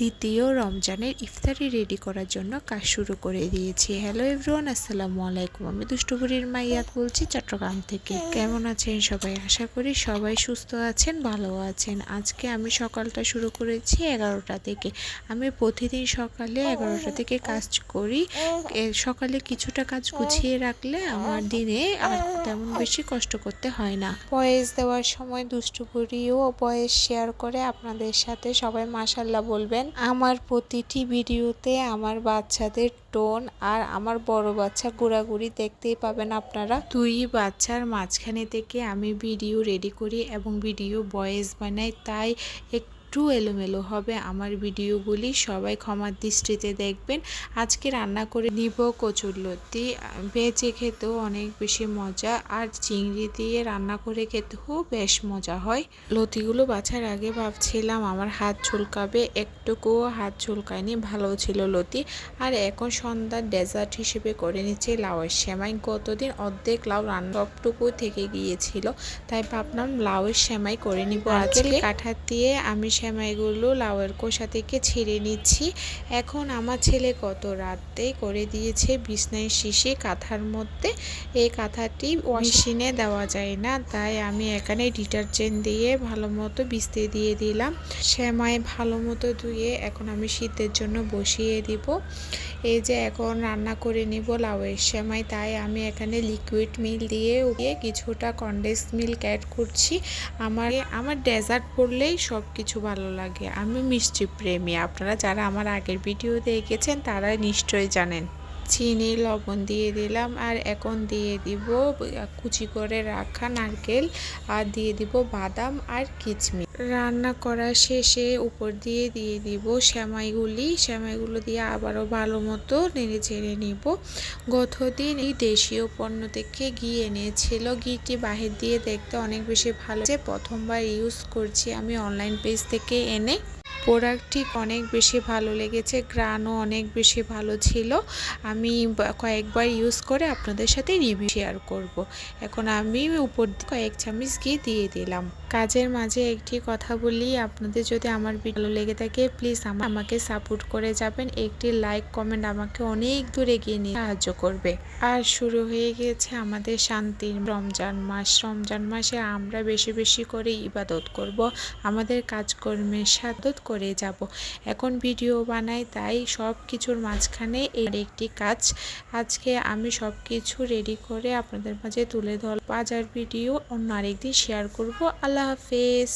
দ্বিতীয় রমজানের ইফতারি রেডি করার জন্য কাজ শুরু করে দিয়েছি। হ্যালো এভরিওয়ান আসসালামু আলাইকুম। আমি দুষ্টপুরীর মাইয়াত বলছি চট্টগ্রাম থেকে। কেমন আছেন সবাই? আশা করি সবাই সুস্থ আছেন, ভালো আছেন। আজকে আমি সকালটা শুরু করেছি এগারোটা থেকে। আমি প্রতিদিন সকালে এগারোটা থেকে কাজ করি। সকালে কিছুটা কাজ গুছিয়ে রাখলে আমার দিনে আর তেমন বেশি কষ্ট করতে হয় না। বয়েস দেওয়ার সময় দুষ্টপুরিও বয়েস শেয়ার করে আপনাদের সাথে সবাই মাসাল্লাহ বলবেন। আমার প্রতিটি ভিডিওতে আমার বাচ্চাদের টোন আর আমার বড় বাচ্চা ঘোরাঘুরি দেখতেই পাবেন আপনারা। দুই বাচ্চার মাঝখানে থেকে আমি ভিডিও রেডি করি এবং ভিডিও বয়েস বানাই। তাই একটু একটু এলোমেলো হবে আমার ভিডিওগুলি সবাই ক্ষমার দৃষ্টিতে দেখবেন। আজকে রান্না করে নিব কচুর লতি বেঁচে খেতেও অনেক বেশি মজা আর চিংড়ি দিয়ে রান্না করে খেতেও বেশ মজা হয়। লতিগুলো বাছার আগে ভাবছিলাম আমার হাত চুলকাবে একটুকুও হাত চুলকায়নি ভালো ছিল লতি। আর এখন সন্ধ্যার ডেজার্ট হিসেবে করে নিচ্ছে লাউয়ের সেমাই। গতদিন অর্ধেক লাউ রান্না সবটুকু থেকে গিয়েছিল তাই ভাবলাম লাউয়ের সেমাই করে নিব। আজকে কাঠার দিয়ে আমি সেমাইগুলো লাউয়ের কোষা থেকে ছেড়ে নিচ্ছি। এখন আমার ছেলে কত রাতে করে দিয়েছে বিছনায় শিশি কাঁথার মধ্যে। এই কাঁথাটি মেশিনে দেওয়া যায় না, তাই আমি এখানে ডিটারজেন্ট দিয়ে ভালো মতো বিস্তে দিয়ে দিলাম। সেমাই ভালো মতো ধুয়ে এখন আমি শীতের জন্য বসিয়ে দিব। এই যে এখন রান্না করে নিব লাউয়ের সেমাই, তাই আমি এখানে লিকুইড মিল দিয়ে উঠিয়ে কিছুটা কন্ডেন্স মিল্ক অ্যাড করছি। আমার আমার ডেজার্ট পড়লেই সব কিছু ভালো লাগে। আমি মিষ্টি প্রেমী। আপনারা যারা আমার আগের ভিডিও দেখেছেন তারা নিশ্চয়ই জানেন। চিনি, লবণ দিয়ে দিলাম আর এখন দিয়ে দিব কুচি করে রাখা নারকেল আর দিয়ে দিব বাদাম আর কিচমিচ। রান্না করা শেষে উপর দিয়ে দিয়ে দিব শ্যামাইগুলি। শ্যামাইগুলো দিয়ে আবারও ভালো মতো নেড়ে ছেড়ে নিব। গতদিন এই দেশীয় পণ্য থেকে ঘি এনেছিল। ঘিটি বাহির দিয়ে দেখতে অনেক বেশি ভালো। যে প্রথমবার ইউজ করছি আমি অনলাইন পেজ থেকে এনে প্রোডাক্টটি অনেক বেশি ভালো লেগেছে, গ্রানও অনেক বেশি ভালো ছিল। আমি কয়েকবার ইউজ করে আপনাদের সাথে রিভিউ শেয়ার করব। এখন আমি উপর কয়েক চামচ ঘি দিয়ে দিলাম। কাজের মাঝে একটি কথা বলি, আপনাদের যদি আমার ভালো লেগে থাকে প্লিজ আমাকে সাপোর্ট করে যাবেন। একটি লাইক কমেন্ট আমাকে অনেক দূর এগিয়ে নিয়ে সাহায্য করবে। আর শুরু হয়ে গেছে আমাদের শান্তির রমজান মাস। রমজান মাসে আমরা বেশি বেশি করে ইবাদত করব। আমাদের কাজকর্মের সাদত করে যাব। এখন ভিডিও বানাই, তাই সব কিছুর মাঝখানে এর একটি কাজ। আজকে আমি সব কিছু রেডি করে আপনাদের মাঝে তুলে ধর বাজার ভিডিও অন্য আরেকদিন শেয়ার করব। আল্লাহ হাফেজ।